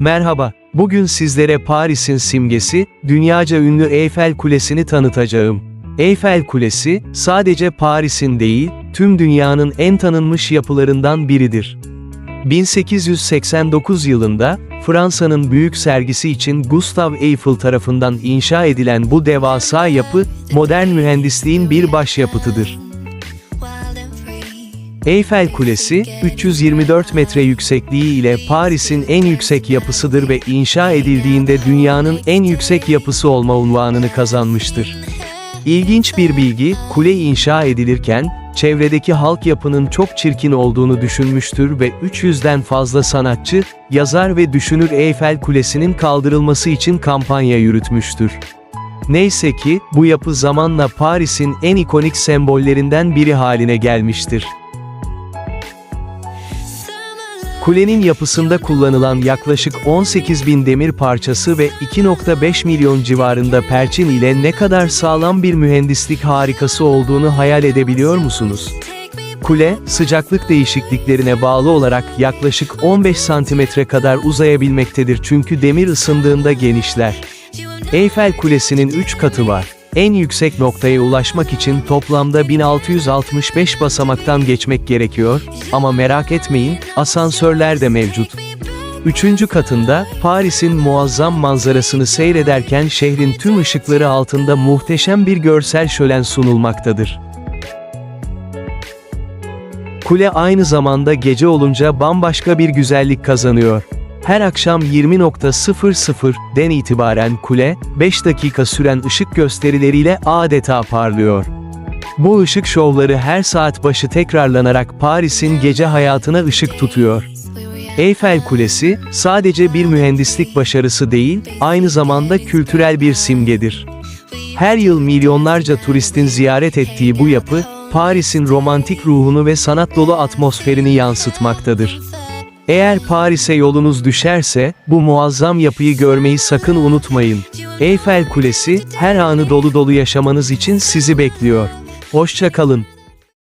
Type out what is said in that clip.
Merhaba, bugün sizlere Paris'in simgesi, dünyaca ünlü Eyfel Kulesi'ni tanıtacağım. Eyfel Kulesi, sadece Paris'in değil, tüm dünyanın en tanınmış yapılarından biridir. 1889 yılında, Fransa'nın büyük sergisi için Gustave Eiffel tarafından inşa edilen bu devasa yapı, modern mühendisliğin bir başyapıtıdır. Eyfel Kulesi, 324 metre yüksekliği ile Paris'in en yüksek yapısıdır ve inşa edildiğinde dünyanın en yüksek yapısı olma unvanını kazanmıştır. İlginç bir bilgi, kule inşa edilirken, çevredeki halk yapının çok çirkin olduğunu düşünmüştür ve 300'den fazla sanatçı, yazar ve düşünür Eyfel Kulesi'nin kaldırılması için kampanya yürütmüştür. Neyse ki, bu yapı zamanla Paris'in en ikonik sembollerinden biri haline gelmiştir. Kulenin yapısında kullanılan yaklaşık 18 bin demir parçası ve 2.5 milyon civarında perçin ile ne kadar sağlam bir mühendislik harikası olduğunu hayal edebiliyor musunuz? Kule, sıcaklık değişikliklerine bağlı olarak yaklaşık 15 santimetre kadar uzayabilmektedir çünkü demir ısındığında genişler. Eyfel Kulesi'nin 3 katı var. En yüksek noktaya ulaşmak için toplamda 1665 basamaktan geçmek gerekiyor, ama merak etmeyin, asansörler de mevcut. Üçüncü katında, Paris'in muazzam manzarasını seyrederken şehrin tüm ışıkları altında muhteşem bir görsel şölen sunulmaktadır. Kule aynı zamanda gece olunca bambaşka bir güzellik kazanıyor. Her akşam 20.00'den itibaren kule, 5 dakika süren ışık gösterileriyle adeta parlıyor. Bu ışık şovları her saat başı tekrarlanarak Paris'in gece hayatına ışık tutuyor. Eyfel Kulesi, sadece bir mühendislik başarısı değil, aynı zamanda kültürel bir simgedir. Her yıl milyonlarca turistin ziyaret ettiği bu yapı, Paris'in romantik ruhunu ve sanat dolu atmosferini yansıtmaktadır. Eğer Paris'e yolunuz düşerse, bu muazzam yapıyı görmeyi sakın unutmayın. Eyfel Kulesi, her anı dolu dolu yaşamanız için sizi bekliyor. Hoşça kalın.